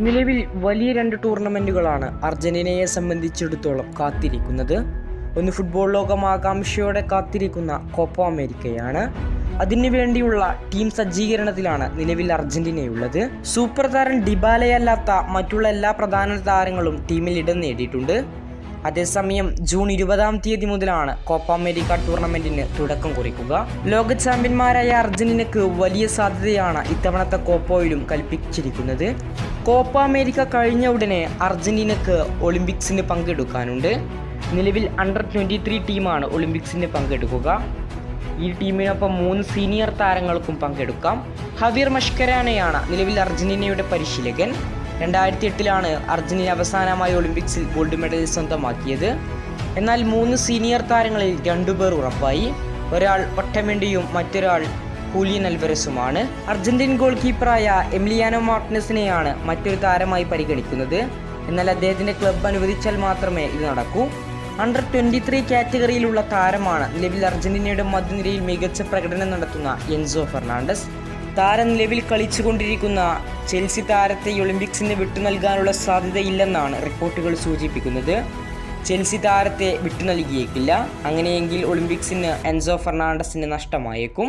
നിലവിൽ വലിയ രണ്ട് ടൂർണമെന്റുകളാണ് അർജന്റീനയെ സംബന്ധിച്ചിടത്തോളം കാത്തിരിക്കുന്നത്. ഒന്ന് ഫുട്ബോൾ ലോകം ആകാംക്ഷയോടെ കാത്തിരിക്കുന്ന കോപ്പ അമേരിക്കയാണ്. അതിനുവേണ്ടിയുള്ള ടീം സജ്ജീകരണത്തിലാണ് നിലവിൽ അർജന്റീനയുള്ളത്. സൂപ്പർ താരം ഡിബാലയല്ലാത്ത മറ്റുള്ള എല്ലാ പ്രധാന താരങ്ങളും ടീമിൽ ഇടം നേടിയിട്ടുണ്ട്. അതേസമയം ജൂൺ ഇരുപതാം തീയതി മുതലാണ് കോപ്പ അമേരിക്ക ടൂർണമെന്റിന് തുടക്കം കുറിക്കുക. ലോക ചാമ്പ്യന്മാരായ അർജന്റീനക്ക് വലിയ സാധ്യതയാണ് ഇത്തവണത്തെ കോപ്പോയിലും കൽപ്പിച്ചിരിക്കുന്നത്. കോപ്പ അമേരിക്ക കഴിഞ്ഞ ഉടനെ അർജന്റീനക്ക് ഒളിമ്പിക്സിന് പങ്കെടുക്കാനുണ്ട്. നിലവിൽ അണ്ടർ ട്വന്റി ത്രീ ടീമാണ് ഒളിമ്പിക്സിന് പങ്കെടുക്കുക. ഈ ടീമിനൊപ്പം മൂന്ന് സീനിയർ താരങ്ങൾക്കും പങ്കെടുക്കാം. ഹവീർ മഷ്കരാനയാണ് നിലവിൽ അർജന്റീനയുടെ പരിശീലകൻ. രണ്ടായിരത്തി എട്ടിലാണ് അർജന്റീന അവസാനമായി ഒളിമ്പിക്സിൽ ഗോൾഡ് മെഡൽ സ്വന്തമാക്കിയത്. എന്നാൽ മൂന്ന് സീനിയർ താരങ്ങളിൽ രണ്ടുപേർ ഉറപ്പായി. ഒരാൾ ഒട്ടമെണ്ടിയും മറ്റൊരാൾ ഹൂലിയൻ അൽവരസുമാണ്. അർജന്റീൻ ഗോൾ കീപ്പറായ എമിലിയാനോ മാർട്ടിനസിനെയാണ് മറ്റൊരു താരമായി പരിഗണിക്കുന്നത്. എന്നാൽ അദ്ദേഹത്തിന്റെ ക്ലബ്ബ് അനുവദിച്ചാൽ മാത്രമേ ഇത് നടക്കൂ. അണ്ടർ ട്വന്റി ത്രീ കാറ്റഗറിയിലുള്ള താരമാണ് നിലവിൽ അർജന്റീനയുടെ മധ്യനിരയിൽ മികച്ച പ്രകടനം നടത്തുന്ന എൻസോ ഫെർണാണ്ടസ്. താരം നിലവിൽ കളിച്ചുകൊണ്ടിരിക്കുന്ന ചെൽസി താരത്തെ ഒളിമ്പിക്സിന് വിട്ടു നൽകാനുള്ള സാധ്യതയില്ലെന്നാണ് റിപ്പോർട്ടുകൾ സൂചിപ്പിക്കുന്നത്. ചെൽസി താരത്തെ വിട്ടു നൽകിയേക്കില്ല അങ്ങനെയെങ്കിൽ ഒളിമ്പിക്സിന് എൻസോ ഫെർണാണ്ടസിന് നഷ്ടമായേക്കും.